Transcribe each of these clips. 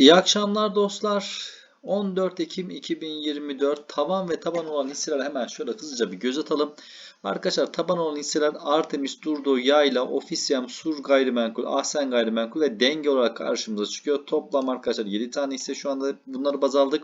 İyi akşamlar dostlar. 14 Ekim 2024 taban ve taban olan hisseler hemen şöyle hızlıca bir göz atalım. Arkadaşlar taban olan hisseler Artemis, Durdo, Yayla, Ofisiyem, Sur Gayrimenkul, Ahsen Gayrimenkul ve Denge olarak karşımıza çıkıyor. Toplam arkadaşlar 7 tane hisse şu anda bunları baz aldık.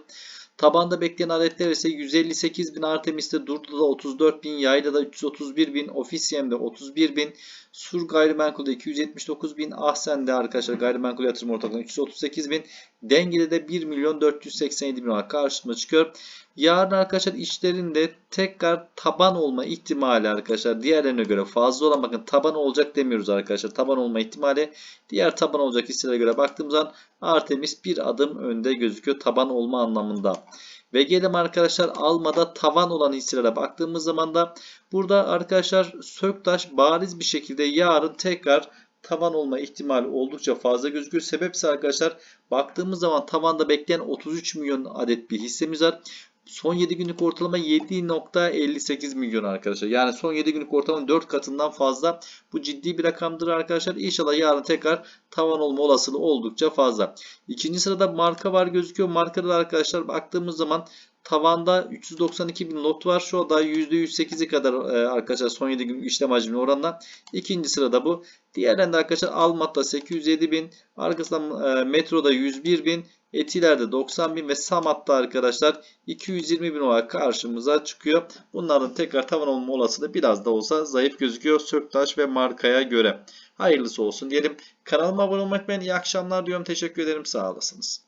Tabanda bekleyen adetler ise 158 bin Artemis'te, Durdo'da 34 bin, Yayla'da 331 bin, Ofisiyem'de 31 bin, Sur Gayrimenkul'de 279 bin, Ahsen'de arkadaşlar gayrimenkul yatırım ortaklığında 338 bin, Denge'de de 1 milyon 487 bin olarak karşımıza çıkıyor. Yarın arkadaşlar işlerinde tekrar taban olma ihtimali arkadaşlar diğerlerine göre fazla olan bakın taban olacak demiyoruz arkadaşlar. Taban olma ihtimali diğer taban olacak hisselere göre baktığımız zaman Artemis bir adım önde gözüküyor taban olma anlamında. Ve gelelim arkadaşlar almada tavan olan hisselere baktığımız zaman da burada arkadaşlar Söktaş bariz bir şekilde yarın tekrar tavan olma ihtimali oldukça fazla gözüküyor. Sebep ise arkadaşlar baktığımız zaman tavanda bekleyen 33 milyon adet bir hissemiz var. Son 7 günlük ortalama 7.58 milyon arkadaşlar. Yani son 7 günlük ortalamanın 4 katından fazla. Bu ciddi bir rakamdır arkadaşlar. İnşallah yarın tekrar tavan olma olasılığı oldukça fazla. İkinci sırada marka var gözüküyor. Markada da arkadaşlar baktığımız zaman tavanda 392 bin lot var. Şu anda %108'i kadar e, arkadaşlar son 7 gün işlem hacmi oranla. İkinci sırada bu. Diğerlerinde arkadaşlar Almat'ta 807 bin. Arkasından e, Metro'da 101 bin. Etiler'de 90 bin ve Samat'ta arkadaşlar 220 bin olarak karşımıza çıkıyor. Bunların tekrar tavan olma olasılığı biraz da olsa zayıf gözüküyor Söktaş ve markaya göre. Hayırlısı olsun diyelim. Kanalıma abone olmak ben iyi akşamlar diyorum. Teşekkür ederim. Sağ olasınız.